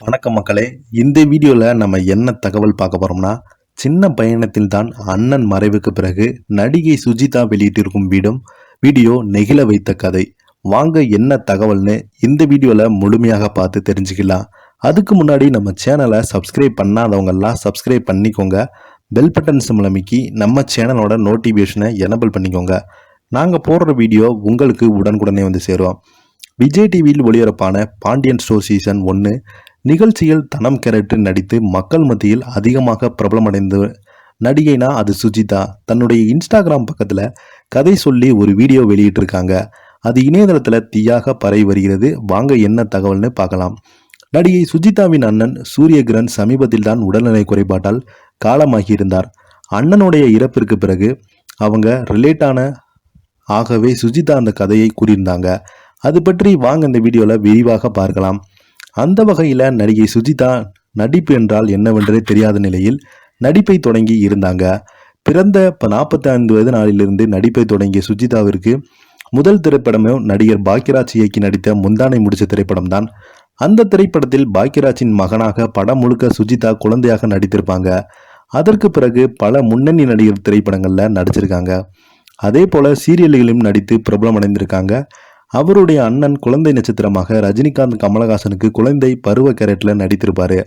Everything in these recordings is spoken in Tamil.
வணக்கம் மக்களே. இந்த வீடியோவில் நம்ம என்ன தகவல் பார்க்க போகிறோம்னா சின்ன பயணத்தில் தான் அண்ணன் மறைவுக்கு பிறகு நடிகை சுஜிதா வெளியிட்டிருக்கும் வீடும் வீடியோ நெகிழ வைத்த கதை. வாங்க என்ன தகவல்னு இந்த வீடியோவில் முழுமையாக பார்த்து தெரிஞ்சுக்கலாம். அதுக்கு முன்னாடி நம்ம சேனலை சப்ஸ்கிரைப் பண்ணாதவங்கெல்லாம் சப்ஸ்கிரைப் பண்ணிக்கோங்க. பெல் பட்டன் சிம்லமிக்கி நம்ம சேனலோட நோட்டிஃபிகேஷனை எனபிள் பண்ணிக்கோங்க. நாங்கள் போடுற வீடியோ உங்களுக்கு உடனுக்குடனே வந்து சேருவோம் விஜய் டிவியில் ஒளிபரப்பான பாண்டியன் ஸ்டோர் சீசன் ஒன்று நிகழ்ச்சியில் தனம் கேரட்டு நடித்து மக்கள் மத்தியில் அதிகமாக பிரபலமடைந்த நடிகைனா அது சுஜிதா. தன்னுடைய இன்ஸ்டாகிராம் பக்கத்தில் கதை சொல்லி ஒரு வீடியோ வெளியிட்டிருக்காங்க. அது இணையதளத்தில் தீயாக பரவி வருகிறது. வாங்க என்ன தகவல்னு பார்க்கலாம். நடிகை சுஜிதாவின் அண்ணன் சூரியகிரண் சமீபத்தில் தான் உடல்நிலை குறைபாட்டால் காலமாகியிருந்தார். அண்ணனுடைய இறப்பிற்கு பிறகு அவங்க ரிலேட்டான ஆகவே சுஜிதா அந்த கதையை கூறியிருந்தாங்க. அது பற்றி வாங்க இந்த வீடியோவில் விரிவாக பார்க்கலாம். அந்த வகையில் நடிகை சுஜிதா நடிப்பு என்றால் என்னவென்றே தெரியாத நிலையில் நடிப்பை தொடங்கி இருந்தாங்க. பிறந்த இப்போ நாற்பத்தி ஐந்து வயது நாளிலிருந்து நடிப்பை தொடங்கிய சுஜிதாவிற்கு முதல் திரைப்படமும் நடிகர் பாக்யராஜ் இயக்கி நடித்த முந்தானை முடிச்ச திரைப்படம் தான். அந்த திரைப்படத்தில் பாக்யராஜின் மகனாக படம் முழுக்க சுஜிதா குழந்தையாக நடித்திருப்பாங்க. அதற்கு பிறகு பல முன்னணி நடிகர் திரைப்படங்களில் நடிச்சிருக்காங்க. அதே போல சீரியல்களிலும் நடித்து பிரபலமடைந்திருக்காங்க. அவருடைய அண்ணன் குழந்தை நட்சத்திரமாக ரஜினிகாந்த் கமலஹாசனுக்கு குழந்தை பருவ கேரட்டில் நடித்திருப்பார்.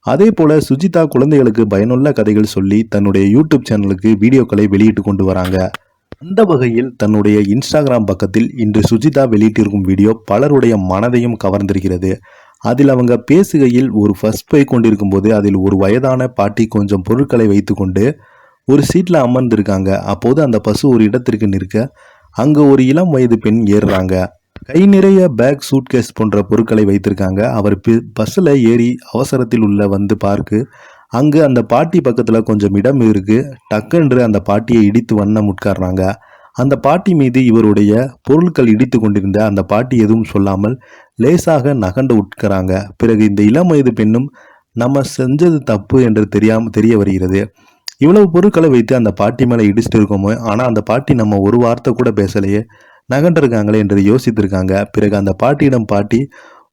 அதே போல சுஜிதா குழந்தைகளுக்கு பயனுள்ள கதைகள் சொல்லி தன்னுடைய யூடியூப் சேனலுக்கு வீடியோக்களை வெளியிட்டு கொண்டு வராங்க. அந்த வகையில் தன்னுடைய இன்ஸ்டாகிராம் பக்கத்தில் இன்று சுஜிதா வெளியிட்டிருக்கும் வீடியோ பலருடைய மனதையும் கவர்ந்திருக்கிறது. அதில் அவங்க பேசுகையில் ஒரு ஃபர்ஸ்ட் போய் கொண்டிருக்கும் போது அதில் ஒரு வயதான பாட்டி கொஞ்சம் பொருட்களை வைத்துக்கொண்டு ஒரு சீட்டில் அமர்ந்திருக்காங்க. அப்போது அந்த பசு ஒரு இடத்திற்கு நிற்க அங்கு ஒரு இளம் வயது பெண் ஏறுறாங்க. கை நிறைய பேக் சூட்கேஸ் போன்ற பொருட்களை வைத்திருக்காங்க. அவர் பஸ்ஸில் ஏறி அவசரத்தில் உள்ள வந்து பார்க்கு. அங்கு அந்த பாட்டி பக்கத்தில் கொஞ்சம் இடம் இருக்கு. டக்குன்று அந்த பாட்டியை இடித்து வண்ணம் உட்கார்றாங்க. அந்த பாட்டி மீது இவருடைய பொருட்கள் இடித்து கொண்டிருந்த அந்த பாட்டி எதுவும் சொல்லாமல் லேசாக நகண்டு உட்கிறாங்க பிறகு இந்த இளம் வயது பெண்ணும் நம்ம செஞ்சது தப்பு என்று தெரியாம தெரிய வருகிறது. இவ்வளவு பொருட்களை வைத்து அந்த பாட்டி மேலே இடிச்சிட்டு இருக்கோமோ? ஆனால் அந்த பாட்டி நம்ம ஒரு வார்த்தை கூட பேசலையே. நகண்டிருக்காங்களே என்று யோசித்திருக்காங்க. பிறகு அந்த பாட்டியிடம் பாட்டி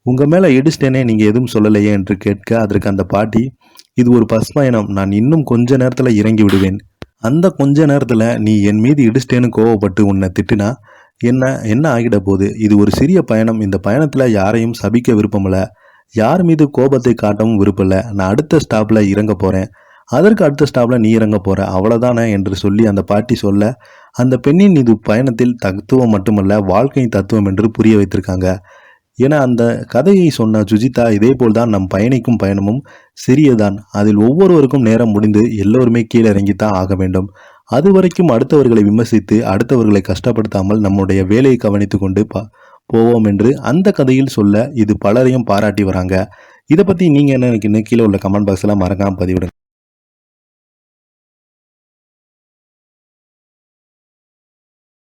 உங்கள் மேலே இடிச்சிட்டேனே நீங்கள் எதுவும் சொல்லலையே? என்று கேட்க அதற்கு அந்த பாட்டி இது ஒரு பஸ் பயணம் நான் இன்னும் கொஞ்ச நேரத்தில் இறங்கி விடுவேன். அந்த கொஞ்ச நேரத்தில் நீ என் மீது இடிச்சிட்டேன்னு கோவப்பட்டு உன்னை திட்டுனா என்ன என்ன ஆகிட போகுது? இது ஒரு சிறிய பயணம். இந்த பயணத்தில் யாரையும் சபிக்க விருப்பமில்ல. யார் மீது கோபத்தை காட்டவும் விருப்பமில்ல. நான் அடுத்த ஸ்டாப்பில் இறங்க போகிறேன் அதற்கு அடுத்த ஸ்டாப்பில் நீ இறங்க போகிற அவ்வளோதானே என்று சொல்லி அந்த பாட்டி சொல்ல அந்த பெண்ணின் இது பயணத்தில் தத்துவம் மட்டுமல்ல வாழ்க்கையின் தத்துவம் என்று புரிய வைத்திருக்காங்க. என அந்த கதையை சொன்ன சுஜிதா இதே போல்தான் நம் பயணிக்கும் பயணமும் சிறியதான் அதில் ஒவ்வொருவருக்கும் நேரம் முடிந்து எல்லோருமே கீழே இறங்கித்தான் ஆக வேண்டும். அது வரைக்கும் அடுத்தவர்களை விமர்சித்து அடுத்தவர்களை கஷ்டப்படுத்தாமல் நம்முடைய வேலையை கவனித்து கொண்டு பா போவோம் என்று அந்த கதையில் சொல்ல இது பலரையும் பாராட்டி வராங்க. இதை பற்றி நீங்கள் என்ன நினைக்கிறீங்க? கீழே உள்ள கமெண்ட் பாக்ஸ்லாம் மறக்காமல் பதிவிடுங்க.